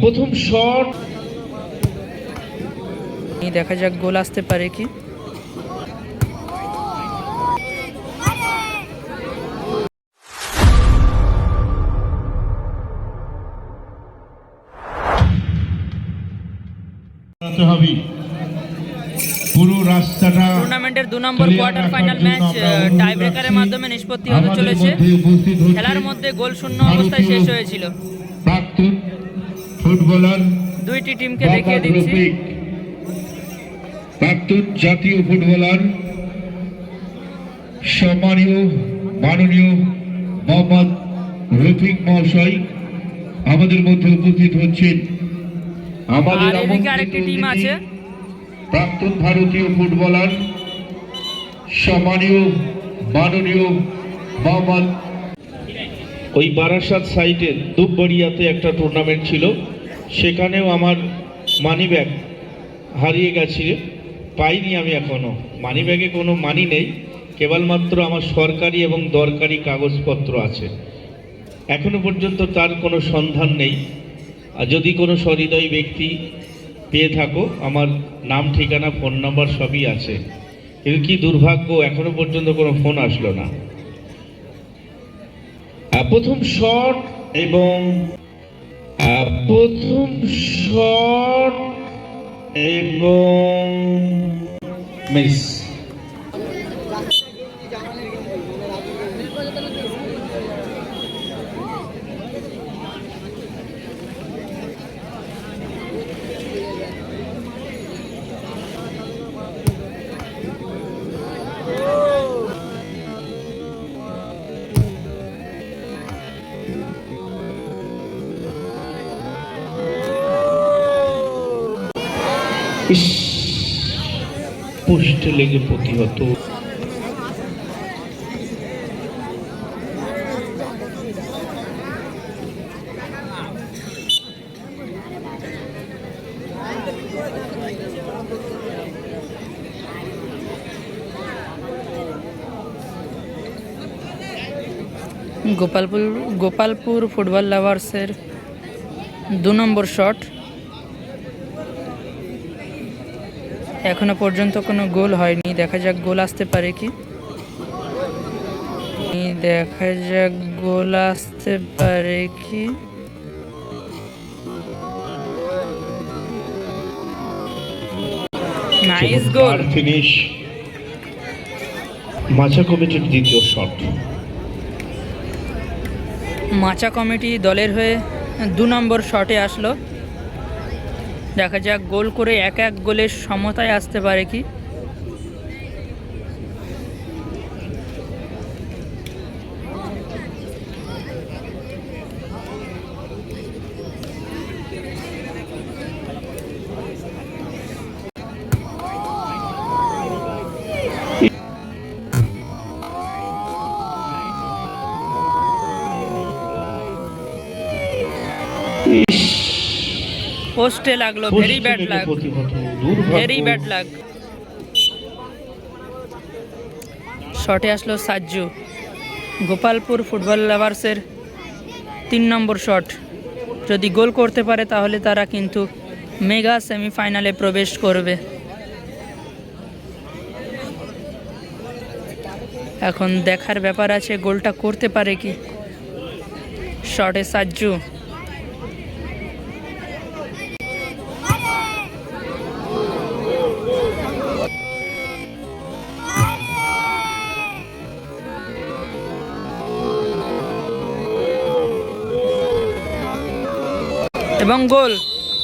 প্রথম শট এই দেখা যাক গোল আসতে পারে কি। হবে। পুরো রাস্তাটা টুর্নামেন্টের দু নম্বর কোয়ার্টার ফাইনাল ম্যাচ টাই ব্রেকারের মাধ্যমে নিষ্পত্তি হতে চলেছে। খেলার মধ্যে গোল শূন্য অবস্থায় শেষ হয়েছিল। ফুটবলার দুইটি টিমকে দেখিয়ে দিচ্ছি। প্রাক্তন জাতীয় ফুটবলার সম্মানীয় মাননীয় মোহাম্মদ রফিক মহাশয় আমাদের মধ্যে উপস্থিত হচ্ছেন। আমাদের প্রাক্তন ভারতীয় ফুটবলার সম্মানীয় মাননীয় মোহাম্মদ ওই বারাসাত সাইটে দুববাড়িয়াতে একটা টুর্নামেন্ট ছিল। সেখানেও আমার মানি ব্যাগ হারিয়ে গেছে পাইনি আমি এখনও মানি ব্যাগে কোনো মানি নেই। কেবলমাত্র আমার সরকারি এবং দরকারি কাগজপত্র আছে। এখনও পর্যন্ত তার কোনো সন্ধান নেই। আর যদি কোনো সহৃদয় ব্যক্তি পেয়ে থাকো, আমার নাম, ঠিকানা ফোন নাম্বার সবই আছে। কিন্তু কি দুর্ভাগ্য, এখনও পর্যন্ত কোনো ফোন আসলো না। প্রথম শট এবং প্রথম শট এবং মিস ইস লেগে প্রতিহত। গোপালপুর গোপালপুর ফুটবল লাভার্সের দু নম্বর শট। এখনও পর্যন্ত কোনো গোল হয়নি। দেখা যাক গোল আসতে পারে কি। দেখা যাক গোল আসতে পারে কি। নাইস গোল ফিনিশ কমিটির দ্বিতীয় শট মাচা কমিটি দলের হয়ে দু নম্বর শটে আসলো। দেখা যাক গোল করে এক এক গোলের সমতায় আসতে পারে কি? পোস্টে লাগল ভেরি ব্যাড লাগ ভেরি ব্যাড লাগ শটে আসলো সাজ্জু। গোপালপুর ফুটবল লাভার্সের তিন নম্বর শট যদি গোল করতে পারে তাহলে তারা কিন্তু মেগা সেমিফাইনালে প্রবেশ করবে। এখন দেখার ব্যাপার আছে গোলটা করতে পারে কি? শটে সাজ্জু। এবং গোল।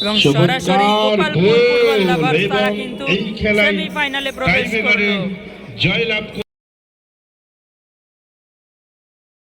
এবং সরাসরি গোপালপুর গোল। ফুটবল লাভার্স তারা কিন্তু সেমিফাইনালে প্রবেশ করল। জয়লাভ